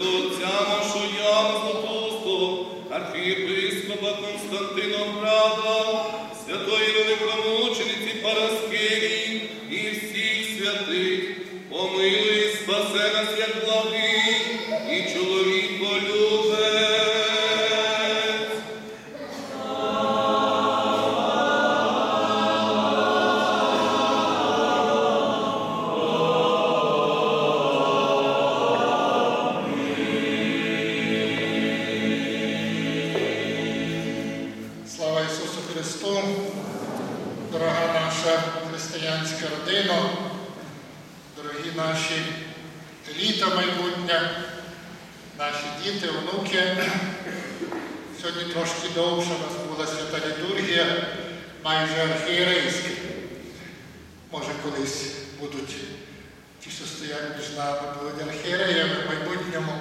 Отця нашого Яна Златоустого, архієпископа Константинограда, святої великомучениці Параскевії наші еліта майбутня, наші діти, онуки. Сьогодні трошки довше у нас була свята літургія, майже архієрейська. Може, колись будуть ті, що стоять між нами, будуть архієреями в майбутньому.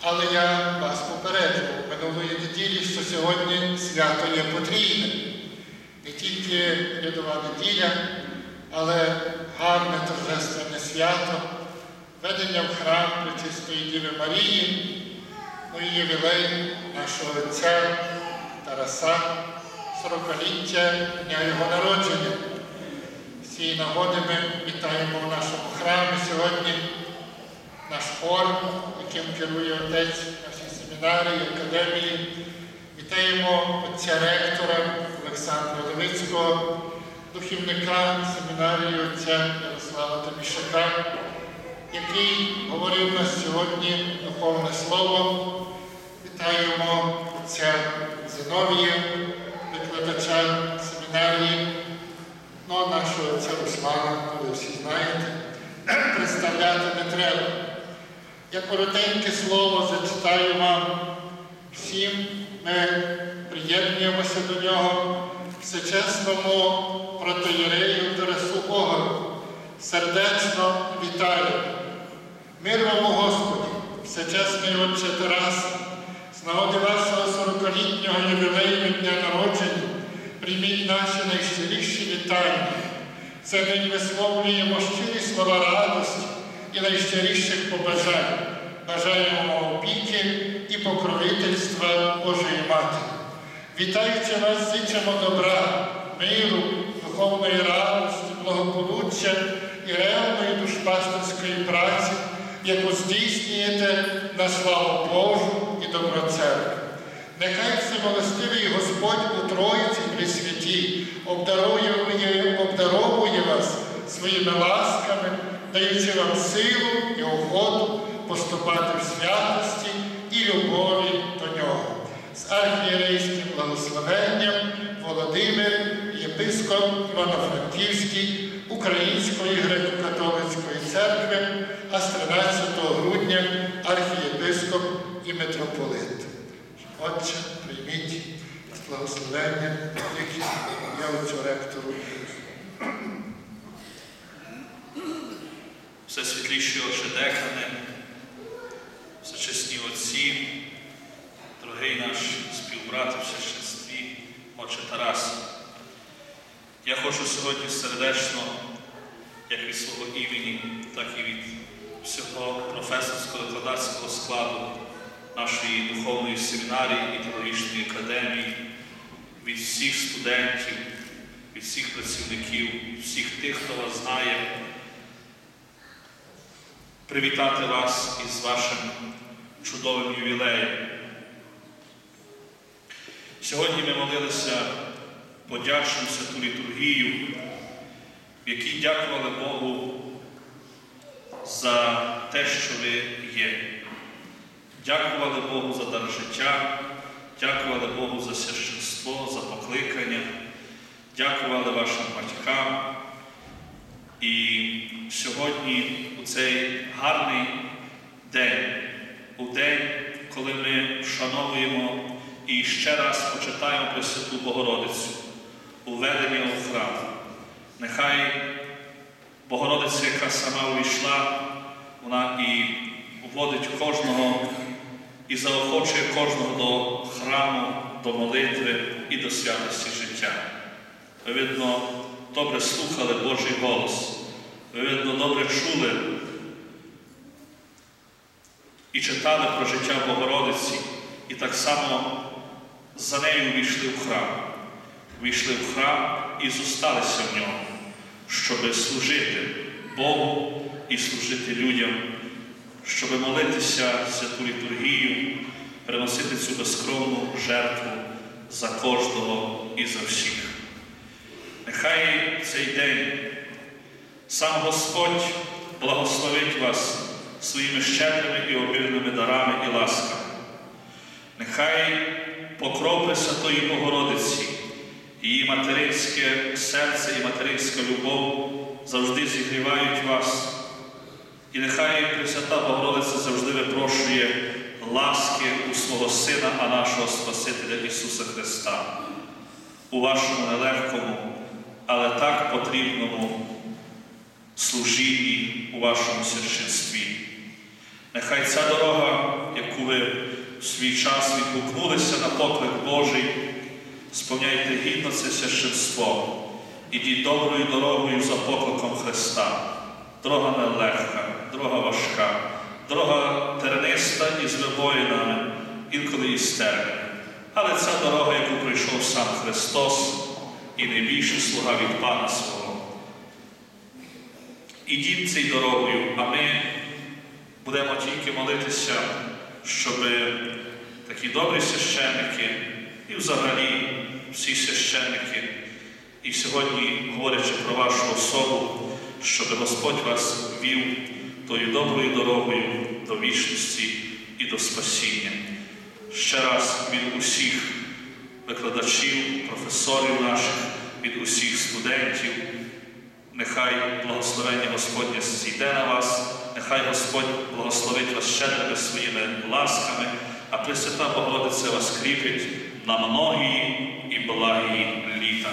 Але я вас попереджував минулої неділі, що сьогодні свято є потрібне. Не тільки рядова неділя, але гарне торжественне свято, ведення в храм Пречистої Діви Марії, ну і ювілей нашого отця Тараса, 40-ліття Дня Його народження. З нагоди ми вітаємо в нашому храмі сьогодні наш хор, яким керує отець нашій семінарії, академії. Вітаємо отця ректора Олександра Левицького, духівника семінарії отця Ярослава Тимішака, який говорив нас сьогодні духовне слово. Вітаємо отця Зиновія, викладача семінарії, ну нашого отця Руслана, ви всі знаєте, представляти не треба. Я коротеньке слово зачитаю вам всім. Ми приєднуємося до нього всечесному протоєрею Тарасу Огору. Сердечно вітаю. Мир вам, Господі, всечесний Отче Тарас, з нагоди вашого 40-літнього ювілейного дня народження, прийміть наші найщиріші вітання. Це день висловлюємо щирі слова радості і найщиріших побажань. Бажаємо опіки і покровительства Божої Матері. Вітаючи вас, зичимо добра, миру, духовної радості, благополуччя і ревної душпастерської праці, яку здійснюєте на славу Божу і добро. Нехай всемилостивий Господь у Троїці Пресвяті обдарує, обдаровує вас своїми ласками, даючи вам силу і охоту поступати в святості і любові до нього. З архієрейським благословенням Володимир, єпископ Івано-Франківський Української греко-католицької церкви, а з 13 грудня архієпископ і митрополит. Отче, прийміть благословення, які я оцю ректору. все світліші ошедекане, всечесні отці, дорогий наш співбрат у священстві, Отче Тарас. Я хочу сьогодні сердечно, як від свого імені, так і від всього професорсько-викладацького складу нашої духовної семінарії і теологічної академії, від всіх студентів, від всіх працівників, всіх тих, хто вас знає привітати вас із вашим чудовим ювілеєм. Сьогодні ми молилися подячну святу літургію, в якій дякували Богу за те, що ви є. Дякували Богу за дар життя, дякували Богу за священство, за покликання, дякували вашим батькам. І сьогодні у цей гарний день, у день, коли ми вшановуємо і ще раз почитаємо Пресвяту Богородицю, уведення у храм. Нехай Богородиця, яка сама увійшла, вона і вводить кожного і заохочує кожного до храму, до молитви і до святості життя. Ви, видно, добре слухали Божий голос. Ви, видно, добре чули. І читали про життя Богородиці, і так само за нею увійшли в храм. Війшли в храм і зосталися в ньому, щоб служити Богу і служити людям, щоб молитися святу літургію, приносити цю безкровну жертву за кожного і за всіх. Нехай цей день сам Господь благословить вас своїми щедрими і обильними дарами і ласками. Нехай покрови Святої Богородиці, її материнське серце і материнська любов завжди зігрівають вас. І нехай Пресвята Богородиця завжди випрошує ласки у свого Сина, а нашого Спасителя Ісуса Христа у вашому нелегкому, але так потрібному служінні у вашому священстві. Нехай ця дорога, яку ви в свій час відгукнулися на поклик Божий, сповняйте гідно це священство, ідіть доброю дорогою за покликом Христа. Дорога нелегка, дорога важка, дорога терниста із вибоїнами, інколи і стерни. Але ця дорога, яку пройшов сам Христос, і найбільший слуга від Пана свого. Ідіть цією дорогою, а ми будемо тільки молитися, щоб такі добрі священники і взагалі всі священники, і сьогодні, говорячи про вашу особу, щоб Господь вас вів тою доброю дорогою до вічності і до спасіння. Ще раз від усіх викладачів, професорів наших, від усіх студентів. Нехай благословення Господнє зійде на вас, нехай Господь благословить вас щедрими своїми ласками, а Пресвята Богородиця вас кріпить на многії і благі літа.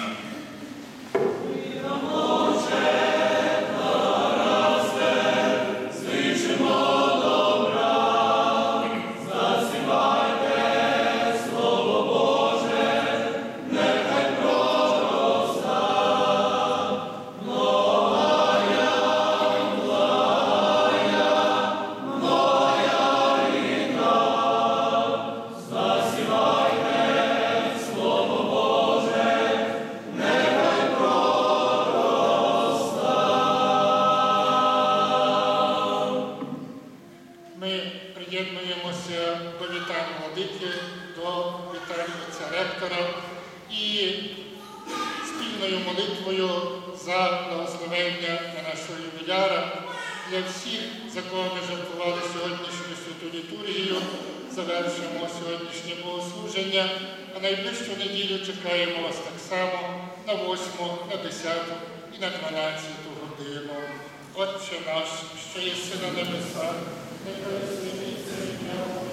Спільною молитвою за благословення на нашого ювіляра для всіх, за кого ми жертвували сьогоднішню святу літургію, завершимо сьогоднішнє богослуження, а найближчу неділю чекаємо вас так само на 8, на 10 і на 12 годину. Отче наш, що єси на небесах, нехай святиться ім'я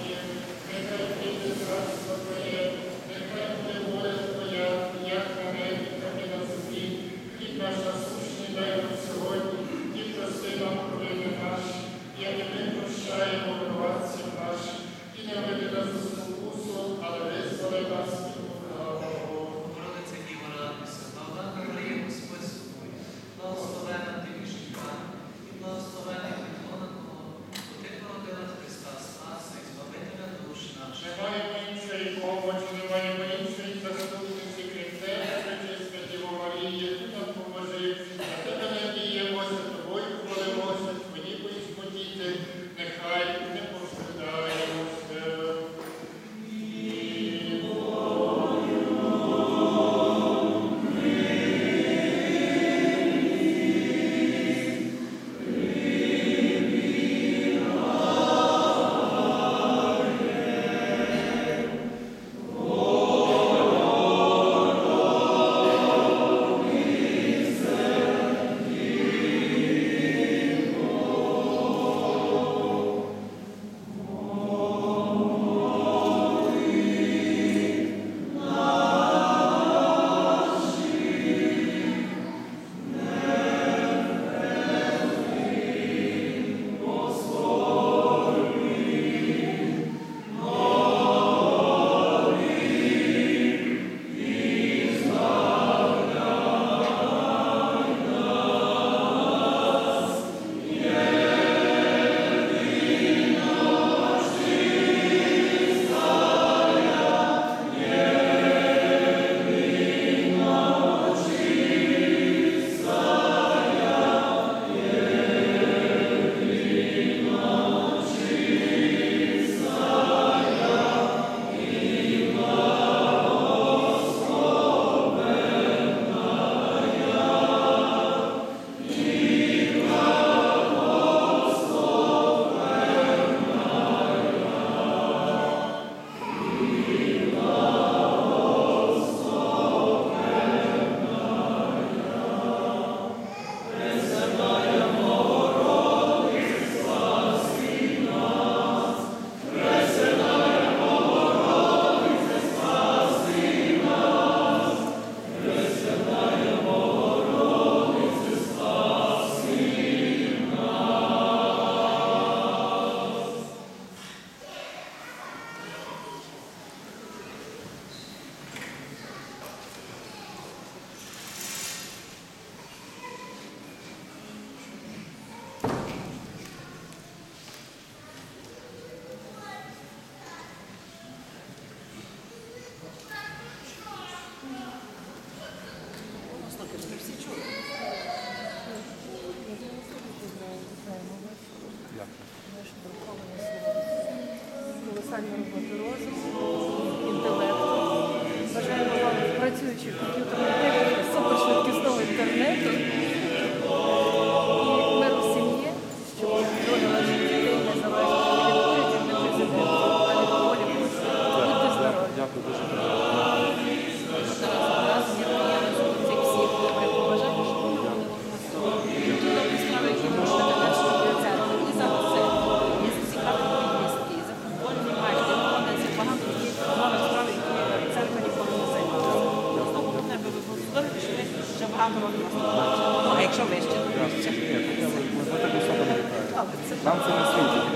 багато років нас не бачили.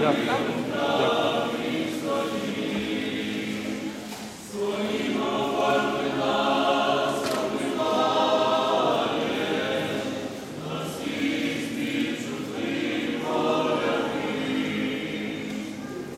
Дякую.